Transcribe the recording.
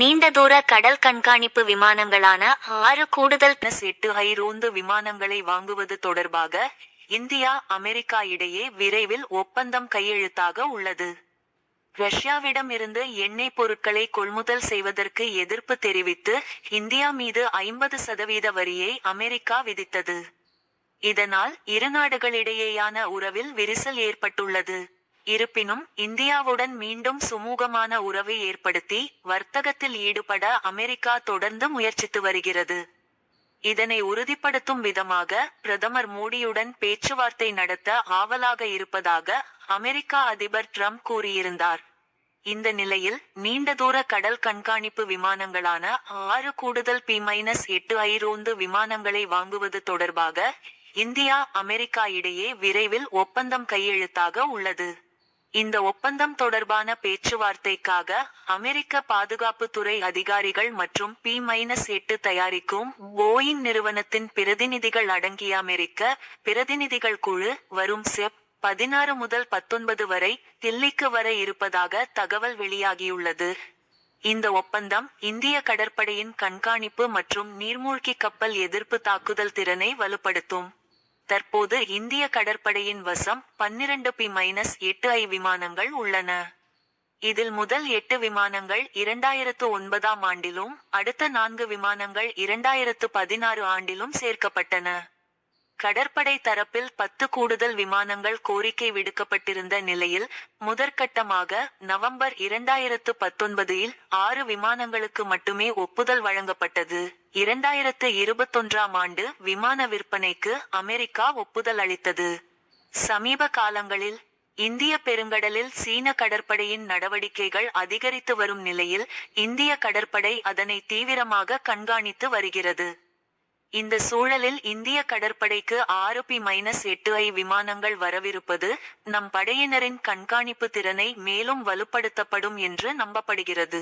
நீண்ட தூர கடல் கண்காணிப்பு விமானங்களான ஆறு கூடுதல் பிளஸ் எட்டு ஐ ரோந்து விமானங்களை வாங்குவது தொடர்பாக இந்தியா அமெரிக்கா இடையே விரைவில் ஒப்பந்தம் கையெழுத்தாக உள்ளது. ரஷ்யாவிடம் இருந்து எண்ணெய் பொருட்களை கொள்முதல் செய்வதற்கு எதிர்ப்பு தெரிவித்து இந்தியா மீது ஐம்பது சதவீத வரியை அமெரிக்கா விதித்தது. இதனால் இரு நாடுகளிடையேயான உறவில் விரிசல் ஏற்பட்டுள்ளது. இருப்பினும் இந்தியாவுடன் மீண்டும் சுமூகமான உறவை ஏற்படுத்தி வர்த்தகத்தில் ஈடுபட அமெரிக்கா தொடர்ந்து முயற்சித்து வருகிறது. இதனை உறுதிப்படுத்தும் விதமாக பிரதமர் மோடியுடன் பேச்சுவார்த்தை நடத்த ஆவலாக இருப்பதாக அமெரிக்கா அதிபர் ட்ரம்ப் கூறியிருந்தார். இந்த நிலையில் நீண்ட தூர கடல் கண்காணிப்பு விமானங்களான ஆறு கூடுதல் பி மைனஸ் எட்டு ஐரோந்து விமானங்களை வாங்குவது தொடர்பாக இந்தியா அமெரிக்கா இடையே விரைவில் ஒப்பந்தம் கையெழுத்தாக உள்ளது. இந்த ஒப்பந்தம் தொடர்பான பேச்சுவார்த்தைக்காக அமெரிக்க பாதுகாப்புத்துறை அதிகாரிகள் மற்றும் பி மைனஸ் எட்டு தயாரிக்கும் போயிங் நிறுவனத்தின் பிரதிநிதிகள் அடங்கிய அமெரிக்க பிரதிநிதிகள் குழு வரும் செப் பதினாறு முதல் பத்தொன்பது வரை தில்லிக்கு வர இருப்பதாக தகவல் வெளியாகியுள்ளது. இந்த ஒப்பந்தம் இந்திய கடற்படையின் கண்காணிப்பு மற்றும் நீர்மூழ்கி கப்பல் எதிர்ப்பு தாக்குதல் திறனை வலுப்படுத்தும். தற்போது இந்திய கடற்படையின் வசம் பன்னிரண்டு பி மைனஸ் எட்டு ஐ விமானங்கள் உள்ளன. இதில் முதல் எட்டு விமானங்கள் இரண்டாயிரத்து ஒன்பதாம் ஆண்டிலும் அடுத்த நான்கு விமானங்கள் இரண்டாயிரத்து பதினாறு ஆண்டிலும் சேர்க்கப்பட்டன. கடற்படை தரப்பில் பத்து கூடுதல் விமானங்கள் கோரிக்கை விடுக்கப்பட்டிருந்த நிலையில் முதற்கட்டமாக நவம்பர் இரண்டாயிரத்து பத்தொன்பதில் ஆறு விமானங்களுக்கு மட்டுமே ஒப்புதல் வழங்கப்பட்டது. இரண்டாயிரத்து இருபத்தொன்றாம் ஆண்டு விமான விற்பனைக்கு அமெரிக்கா ஒப்புதல் அளித்தது. சமீப காலங்களில் இந்திய பெருங்கடலில் சீன கடற்படையின் நடவடிக்கைகள் அதிகரித்து வரும் நிலையில் இந்திய கடற்படை அதனை தீவிரமாக கண்காணித்து வருகிறது. இந்த சூழலில் இந்திய கடற்படைக்கு ஆறு பி மைனஸ் எட்டு ஐ விமானங்கள் வரவிருப்பது நம் படையினரின் கண்காணிப்பு திறனை மேலும் வலுப்படுத்தப்படும் என்று நம்பப்படுகிறது.